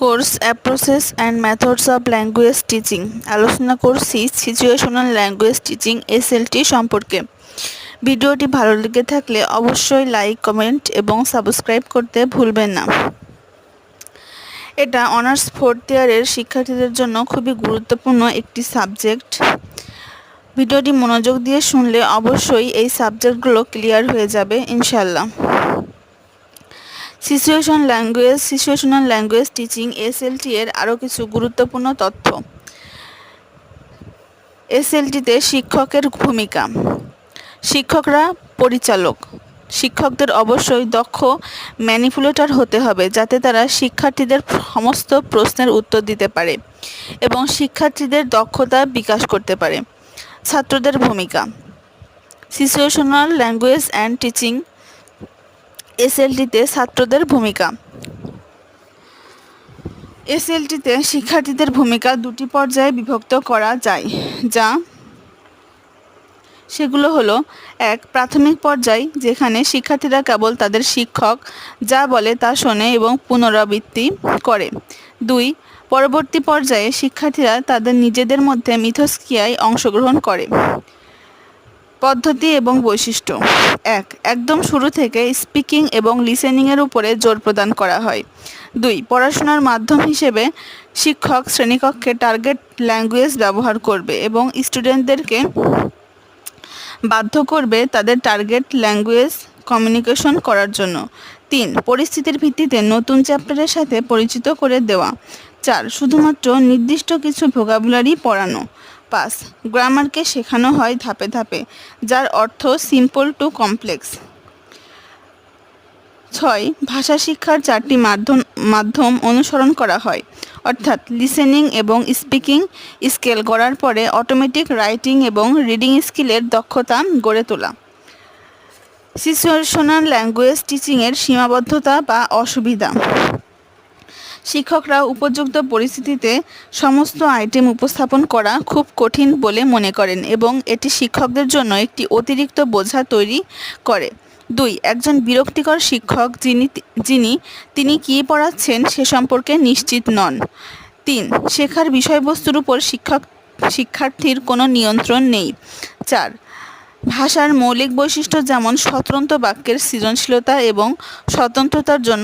Course approaches and methods of language teaching আলোচনা করছি situational language teaching SLT সম্পর্কে। ভিডিওটি ভালো লেগে থাকলে অবশ্যই লাইক কমেন্ট এবং সাবস্ক্রাইব করতে ভুলবেন না। এটা অনার্স ফোর্থ ইয়ারের শিক্ষার্থীদের জন্য খুবই গুরুত্বপূর্ণ একটি সাবজেক্ট ভিডিওটি মনোযোগ দিয়ে শুনলে অবশ্যই এই সাবজেক্টগুলো ক্লিয়ার হয়ে যাবে ইনশাল্লাহ situation language situational language teaching SLT এর আরও কিছু গুরুত্বপূর্ণ তথ্য। এসএলটিতে শিক্ষকের ভূমিকা। শিক্ষকরা পরিচালক। শিক্ষকদের অবশ্যই দক্ষ ম্যানিপুলেটর হতে হবে যাতে তারা শিক্ষার্থীদের সমস্ত প্রশ্নের উত্তর দিতে পারে এবং শিক্ষার্থীদের দক্ষতা বিকাশ করতে পারে। ছাত্রদের ভূমিকা। সিচুয়েশনাল ল্যাঙ্গুয়েজ অ্যান্ড টিচিং এসএলটিতে ছাত্রদের ভূমিকা। এসএলটিতে শিক্ষার্থীদের ভূমিকা দুটি পর্যায়ে বিভক্ত করা যায়, যা সেগুলো হলো, এক, প্রাথমিক পর্যায়, যেখানে শিক্ষার্থীরা কেবল তাদের শিক্ষক যা বলে তা শোনে এবং পুনরাবৃত্তি করে। দুই, পরবর্তী পর্যায়ে শিক্ষার্থীরা তাদের নিজেদের মধ্যে মিথস্ক্রিয়ায় অংশগ্রহণ করে। পদ্ধতি এবং বৈশিষ্ট্য। এক, একদম শুরু থেকে স্পিকিং এবং লিসেনিংয়ের উপরে জোর প্রদান করা হয়। দুই, পড়াশোনার মাধ্যম হিসেবে শিক্ষক শ্রেণীকক্ষে টার্গেট ল্যাঙ্গুয়েজ ব্যবহার করবে এবং স্টুডেন্টদেরকে বাধ্য করবে তাদের টার্গেট ল্যাঙ্গুয়েজ কমিউনিকেশন করার জন্য। তিন, পরিস্থিতির ভিত্তিতে নতুন চ্যাপ্টারের সাথে পরিচিত করে দেওয়া। চার, শুধুমাত্র নির্দিষ্ট কিছু ভোকাবুলারি পড়ানো। পাঁচ গ্রামারকে শেখানো হয় ধাপে ধাপে, যার অর্থ সিম্পল টু কমপ্লেক্স ছয়, ভাষা শিক্ষার চারটি মাধ্যম মাধ্যম অনুসরণ করা হয়। অর্থাৎ লিসেনিং এবং স্পিকিং স্কেল গড়ার পরে অটোমেটিক রাইটিং এবং রিডিং স্কিলের দক্ষতা গড়ে তোলা। সিচুয়েশনাল ল্যাঙ্গুয়েজ টিচিংয়ের সীমাবদ্ধতা বা অসুবিধা। শিক্ষকরা উপযুক্ত পরিস্থিতিতে সমস্ত আইটেম উপস্থাপন করা খুব কঠিন বলে মনে করেন এবং এটি শিক্ষকদের জন্য একটি অতিরিক্ত বোঝা তৈরি করে। দুই, একজন বিরক্তিকর শিক্ষক যিনি যিনি তিনি কী পড়াচ্ছেন সে সম্পর্কে নিশ্চিত নন। তিন, শেখার বিষয়বস্তুর উপর শিক্ষক, শিক্ষার্থীর কোনো নিয়ন্ত্রণ নেই। চার, ভাষার মৌলিক বৈশিষ্ট্য যেমন স্বতন্ত্র বাক্যের সৃজনশীলতা এবং স্বতন্ত্রতার জন্য